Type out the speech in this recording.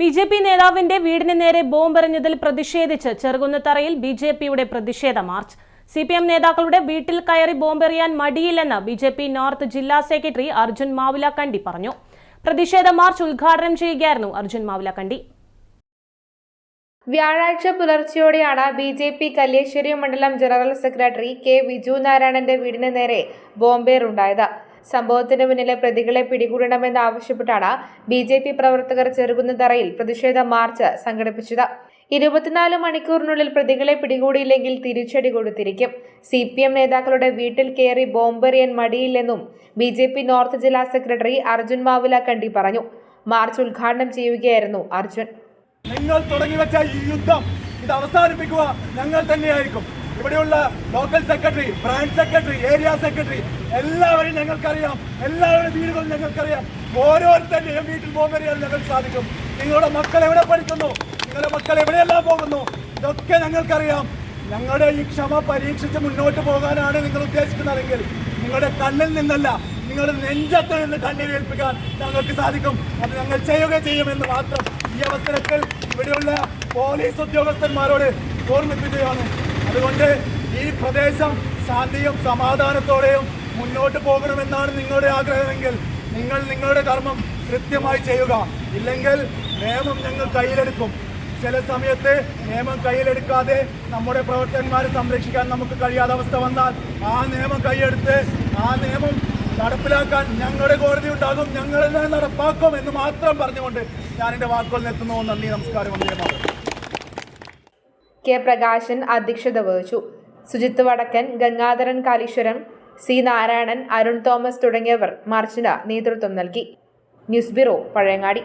B J P നേതാവിന്റെ വീടിന് നേരെ ബോംബെറിഞ്ഞതിൽ പ്രതിഷേധിച്ച് ചെറുകുന്നത്തറയിൽ ബി ജെ പിയുടെ പ്രതിഷേധ മാർച്ച്. സി പി എം നേതാക്കളുടെ വീട്ടിൽ കയറി ബോംബെറിയാൻ മടിയില്ലെന്ന് ബി ജെ പി നോർത്ത് ജില്ലാ സെക്രട്ടറി അർജുൻ മാവുലക്കണ്ടി പറഞ്ഞു. പ്രതിഷേധ മാർച്ച് ഉദ്ഘാടനം ചെയ്യുകയായിരുന്നു അർജുൻ മാവുലക്കണ്ടി. വ്യാഴാഴ്ച പുലർച്ചെയോടെയാണ് ബി ജെ പി കല്യേശ്വരി മണ്ഡലം ജനറൽ സെക്രട്ടറി കെ വിജു നാരായണന്റെ വീടിന് നേരെ ബോംബേറുണ്ടായത് സംഭവത്തിന് മുന്നിലെ പ്രതികളെ പിടികൂടണമെന്ന് ആവശ്യപ്പെട്ടാണ് ബി ജെ പി പ്രവർത്തകർ ചെറുകുന്നതറയിൽ പ്രതിഷേധ മാർച്ച് സംഘടിപ്പിച്ചത്. ഇരുപത്തിനാല് മണിക്കൂറിനുള്ളിൽ പ്രതികളെ പിടികൂടിയില്ലെങ്കിൽ തിരിച്ചടി കൊടുത്തിരിക്കും. സി പി എം നേതാക്കളുടെ വീട്ടിൽ കയറി ബോംബെറിയാൻ മടിയില്ലെന്നും ബി ജെ പി നോർത്ത് ജില്ലാ സെക്രട്ടറി അർജുൻ മാവുലക്കണ്ടി പറഞ്ഞു. മാർച്ച് ഉദ്ഘാടനം ചെയ്യുകയായിരുന്നു അർജുൻ. നിങ്ങൾ തുടങ്ങി വെച്ച ഈ യുദ്ധം ഇത് അവസാനിപ്പിക്കുക ഞങ്ങൾ തന്നെയായിരിക്കും. ഇവിടെയുള്ള local secretary branch secretary area secretary എല്ലാവരെയും ഞങ്ങൾക്കറിയാം. എല്ലാവരുടെ വീടുകളും ഞങ്ങൾക്കറിയാം. ഓരോരുത്തരുടെയും വീട്ടിൽ പോകുന്നറിയാൻ ഞങ്ങൾക്ക് സാധിക്കും. നിങ്ങളുടെ മക്കൾ എവിടെ പഠിക്കുന്നു? നിങ്ങളുടെ മക്കൾ എവിടെയെല്ലാം പോകുന്നു? ഇതൊക്കെ ഞങ്ങൾക്കറിയാം. ഞങ്ങളുടെ ഈ ക്ഷമ പരീക്ഷിച്ച് മുന്നോട്ട് പോകാനാണ് നിങ്ങൾ ഉദ്ദേശിക്കുന്നതെങ്കിൽ നിങ്ങളുടെ കണ്ണിൽ നിന്നല്ല നിങ്ങളുടെ നെഞ്ചത്ത് നിന്ന് കണ്ണീരേൽപ്പിക്കാൻ ഞങ്ങൾക്ക് സാധിക്കും. അത് ഞങ്ങൾ ചെയ്യുക ചെയ്യുമെന്ന് മാത്രം ഈ അവസരത്തിൽ ഇവിടെയുള്ള പോലീസ് ഉദ്യോഗസ്ഥന്മാരോട് ഓർമ്മിപ്പിക്കുകയാണ്. അതുകൊണ്ട് ഈ പ്രദേശം ശാന്തിയും സമാധാനത്തോടെയും മുന്നോട്ട് പോകണമെന്നാണ് നിങ്ങളുടെ ആഗ്രഹമെങ്കിൽ നിങ്ങൾ നിങ്ങളുടെ കർമ്മം കൃത്യമായി ചെയ്യുക. ഇല്ലെങ്കിൽ നിയമം ഞങ്ങൾ കയ്യിലെടുക്കും. ചില സമയത്ത് നിയമം കയ്യിലെടുക്കാതെ നമ്മുടെ പ്രവർത്തകന്മാരെ സംരക്ഷിക്കാൻ നമുക്ക് കഴിയാത്ത അവസ്ഥ വന്നാൽ ആ നിയമം കൈയെടുത്ത് ആ നിയമം നടപ്പിലാക്കാൻ ഞങ്ങളുടെ കോടതി ഉണ്ടാകും. ഞങ്ങളെല്ലാം നടപ്പാക്കും എന്ന് മാത്രം പറഞ്ഞുകൊണ്ട് ഞാൻ എന്റെ വാക്കുകൾ നിർത്തുന്നു നന്ദി നമസ്കാരം വന്ദേ കെ പ്രകാശൻ അധ്യക്ഷത വഹിച്ചു. സുജിത്ത് വടക്കൻ ഗംഗാധരൻ കാലീശ്വരൻ സി. നാരായണൻ അരുൺ തോമസ് തുടങ്ങിയവർ മാർച്ചിന് നേതൃത്വം നൽകി. News bureau Pazhayangadi.